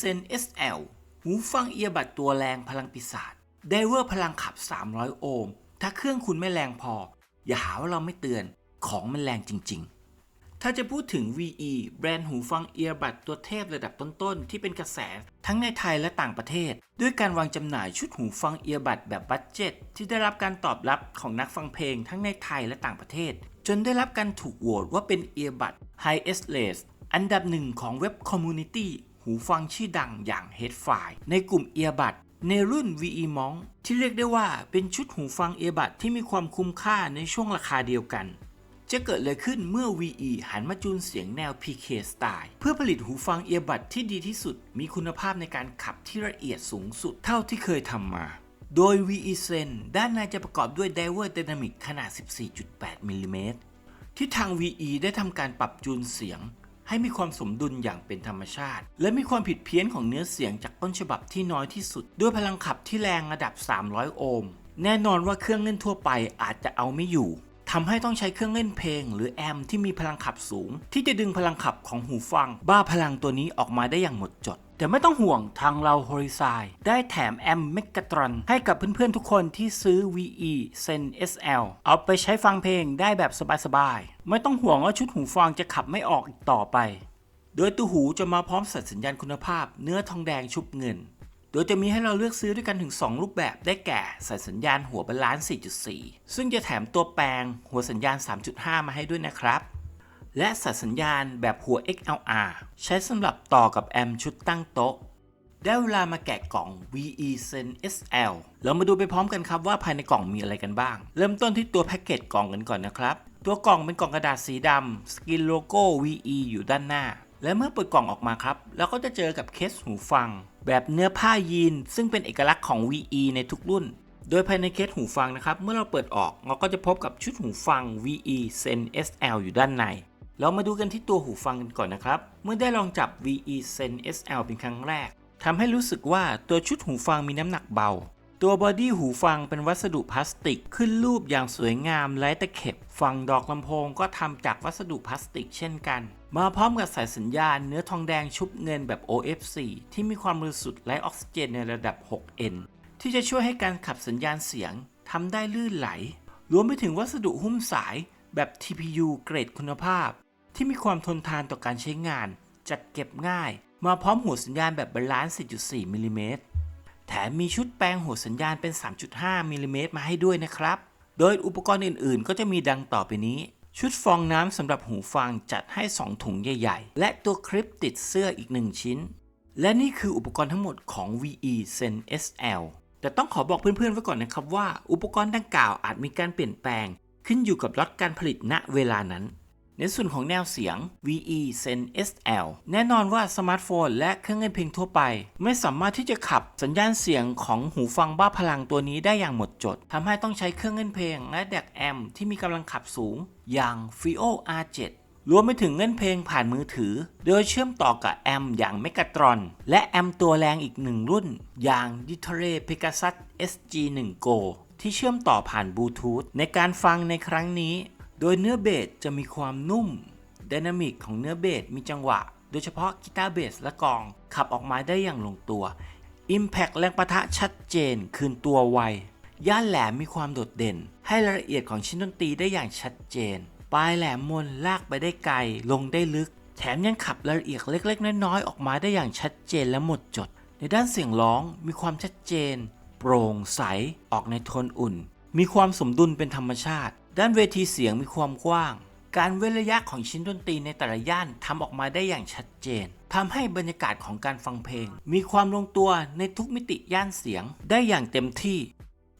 Zen SL หูฟังเอียบัดตัวแรงพลังปีศาจไดเวอร์พลังขับ 300 โอห์ม ถ้าเครื่องคุณไม่แรงพอ อย่าหาว่าเราไม่เตือนของมันแรงจริง ๆ ถ้าจะพูดถึง VE แบรนด์หูฟังเอียบัดตัวเทพระดับต้น ๆ ที่เป็นกระแสทั้งในไทยและต่างประเทศ ด้วยการวางจำหน่ายชุดหูฟังเอียบัดแบบบัตเจ็ตที่ได้รับการตอบรับของนักฟังเพลงทั้งในไทยและต่างประเทศ จนได้รับการถูกโหวตว่าเป็นเอียบัด Highest r a t e อันดับหนึ่งของเว็บคอมมูนิตี้ หูฟังชื่อดังอย่าง Headfy ในกลุ่มเอียบัดในรุ่น VE Monk ที่เรียกได้ว่าเป็นชุดหูฟังเอียบัดที่มีความคุ้มค่าในช่วงราคาเดียวกัน จะเกิดอะไรขึ้นเมื่อ VE หันมาจูนเสียงแนว PK Style เพื่อผลิตหูฟังเอียบัดที่ดีที่สุด มีคุณภาพในการขับที่ละเอียดสูงสุดเท่าที่เคยทำมาโดย VE Zen ด้านในจะประกอบด้วย Diver Dynamic ขนาด 14.8มิลลิเมตรที่ทาง VE ได้ทำการปรับจูนเสียง ให้มีความสมดุลอย่างเป็นธรรมชาติ และมีความผิดเพี้ยนของเนื้อเสียงจากต้นฉบับที่น้อยที่สุด ด้วยพลังขับที่แรงระดับ 300 โอห์ม แน่นอนว่าเครื่องเล่นทั่วไปอาจจะเอาไม่อยู่ทำให้ต้องใช้เครื่องเล่นเพลง หรือแอมที่มีพลังขับสูง ที่จะดึงพลังขับของหูฟัง บ้าพลังตัวนี้ออกมาได้อย่างหมดจด แต่ไม่ต้องห่วงทางเราโฮริซายได้แถมแอมเมกะตรอนให้กับเพื่อนๆทุกคนที่ซื้อ VE Zen SL เอาไปใช้ฟังเพลงได้แบบสบายๆ ไม่ต้องห่วงว่าชุดหูฟังจะขับไม่ออกอีกต่อไป โดยตัวหูจะมาพร้อมสัญสัญญาณคุณภาพ เนื้อทองแดงชุบเงิน โดยจะมีให้เราเลือกซื้อด้วยกันถึง 2 รูปแบบได้แก่สายสัญญาณหัวบาลานซ์4.4 ซึ่งจะแถมตัวแปลงหัวสัญญาณ 3.5 มาให้ด้วยนะครับ และสายสัญญาณแบบหัว XLR ใช้สำหรับต่อกับแอมป์ชุดตั้งโต๊ะ ได้เวลามาแกะกล่อง VE Zen SL เรามาดูไปพร้อมกันครับว่าภายในกล่องมีอะไรกันบ้าง เริ่มต้นที่ตัวแพ็กเกจกล่องกันก่อนนะครับ ตัวกล่องเป็นกล่องกระดาษสีดำสกินโลโก้ VE อยู่ด้านหน้า และเมื่อเปิดกล่องออกมาครับเราก็จะเจอกับเคสหูฟัง แบบเนื้อผ้ายีน ซึ่งเป็นเอกลักษณ์ของ VE ในทุกรุ่นโดยภายในเคสหูฟังนะครับ เมื่อเราเปิดออกเราก็จะพบกับชุดหูฟัง VE Zen SL อยู่ด้านใน เรามาดูกันที่ตัวหูฟังกันก่อนนะครับ เมื่อได้ลองจับ VE Zen SL เป็นครั้งแรกทำให้รู้สึกว่าตัวชุดหูฟังมีน้ำหนักเบา ตัวบอดี้หูฟังเป็นวัสดุพลาสติก ขึ้นรูปอย่างสวยงามไร้ตะเข็บ ฝั่งดอกลำโพงก็ทำจากวัสดุพลาสติกเช่นกัน มาพร้อมกับสายสัญญาณเนื้อทองแดงชุบเงินแบบ OFC ที่มีความบริสุทธิ์และออกซิเจนในระดับ 6N ที่จะช่วยให้การขับสัญญาณเสียงทำได้ลื่นไหล รวมไปถึงวัสดุหุ้มสายแบบ TPU เกรดคุณภาพ ที่มีความทนทานต่อการใช้งาน จัดเก็บง่าย มาพร้อมหัวสัญญาณแบบบาลานซ์ 4.4 มิลลิเมตร แถมมีชุดแปลงหัวสัญญาณเป็น 3.5 มิลลิเมตรมาให้ด้วยนะครับ โดยอุปกรณ์อื่นๆ ก็จะมีดังต่อไปนี้ ชุดฟองน้ำสำหรับหูฟังจัดให้ 2 ถุงใหญ่ ๆ และตัวคลิปติดเสื้ออีก 1 ชิ้น และนี่คืออุปกรณ์ทั้งหมดของ VE Zen SL แต่ต้องขอบอกเพื่อนๆไว้ก่อนนะครับว่า อุปกรณ์ดังกล่าวอาจมีการเปลี่ยนแปลง ขึ้นอยู่กับล็อตการผลิตณเวลานั้น ในส่วนของแนวเสียง VE Zen SL แน่นอนว่าสมาร์ทโฟนและเครื่องเล่นเพลงทั่วไป ไม่สามารถที่จะขับสัญญาณเสียงของหูฟังบ้าพลังตัวนี้ได้อย่างหมดจด ทำให้ต้องใช้เครื่องเล่นเพลงและแดกแอมที่มีกำลังขับสูง อย่าง FIO R7 รวมไปถึงเล่นเพลงผ่านมือถือ โดยเชื่อมต่อกับแอมอย่าง m e g a t r o n และแอมตัวแรงอีกหนึ่งรุ่น อย่าง d i t o r e Pegasus SG1 Go ที่เชื่อมต่อผ่านบลูทูธในการฟังในครั้งนี้ โดยเนื้อเบสจะมีความนุ่มดินามิกของเนื้อเบสมีจังหวะ โดยเฉพาะกีตาร์เบสและกอง ขับออกมาได้อย่างลงตัว Impact แรงประทะชัดเจน คืนตัวไว ย่านแหลมมีความโดดเด่น ให้รายละเอียดของชิ้นดนตรีได้อย่างชัดเจน ปลายแหลมมนลากไปได้ไกล ลงได้ลึก แถมยังขับรายละเอียดเล็กๆ น้อยๆ ออกมาได้อย่างชัดเจนและหมดจด ในด้านเสียงร้องมีความชัดเจน โปร่งใส ออกในโทนอุ่น มีความสมดุลเป็นธรรมชาติ ด้านเวทีเสียงมีความกว้าง การเว้นระยะของชิ้นดนตรีในแต่ละย่านทำออกมาได้อย่างชัดเจนทำให้บรรยากาศของการฟังเพลง มีความลงตัวในทุกมิติย่านเสียงได้อย่างเต็มที่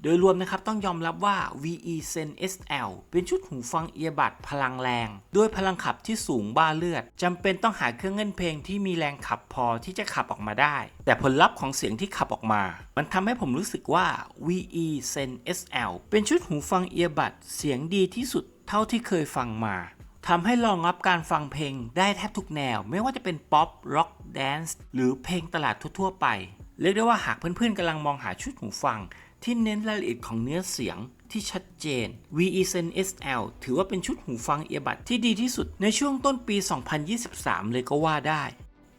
โดยรวมนะครับต้องยอมรับว่า VE Zen SL เป็นชุดหูฟังเอียบัดพลังแรง ด้วยพลังขับที่สูงบ้าเลือดจำเป็นต้องหาเครื่องเล่นเพลงที่มีแรงขับพอที่จะขับออกมาได้ แต่ผลลัพธ์ของเสียงที่ขับออกมา มันทำให้ผมรู้สึกว่า VE Zen SL เป็นชุดหูฟังเอียบัดเสียงดีที่สุดเท่าที่เคยฟังมาทำให้รองรับการฟังเพลงได้แทบทุกแนว ไม่ว่าจะเป็นป๊อปร็อกแดนซ์หรือเพลงตลาดทั่วๆไป เรียกได้ว่าหากเพื่อนๆกำลังมองหาชุดหูฟัง ที่เน้นรายละเอียดของเนื้อเสียงที่ชัดเจน VE Zen SL ถือว่าเป็นชุดหูฟังเอียบัดที่ดีที่สุดในช่วงต้นปี 2023 เลยก็ว่าได้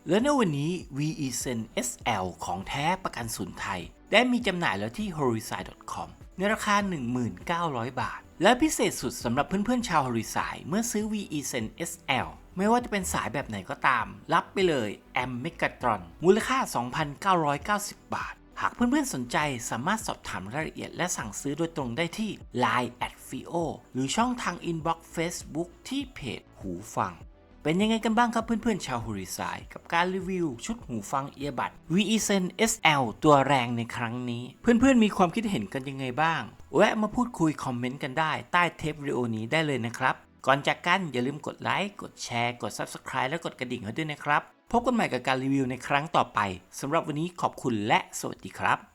และในวันนี้ VE Zen SL ของแท้ประกันศูนย์ไทย ได้มีจำหน่ายแล้วที่ horizon.com ในราคา 19,000บาท และพิเศษสุดสำหรับเพื่อนๆชาว Horizon เมื่อซื้อ VE Zen SL ไม่ว่าจะเป็นสายแบบไหนก็ตาม รับไปเลยแอมเมกาตรอนมูลค่า 2,990 บาท หากเพื่อนๆสนใจสามารถสอบถามรายละเอียดและสั่งซื้อโดยตรงได้ที่ Line at FIO หรือช่องทาง Inbox Facebook ที่เพจหูฟัง เป็นยังไงกันบ้างครับเพื่อนๆชาวฮูริสาย กับการรีวิว ชุดหูฟังเอียบัด VE Zen SL ตัวแรงในครั้งนี้ เพื่อนๆมีความคิดเห็นกันยังไงบ้าง แวะมาพูดคุยคอมเมนต์กันได้ใต้เทปวิดีโอนี้ได้เลยนะครับ ก่อนจากกันอย่าลืมกดไลค์กดแชร์ กด Subscribe และกดกระดิ่งให้ด้วยนะครับ พบกันใหม่กับการรีวิวในครั้งต่อไปสำหรับวันนี้ขอบคุณและสวัสดีครับ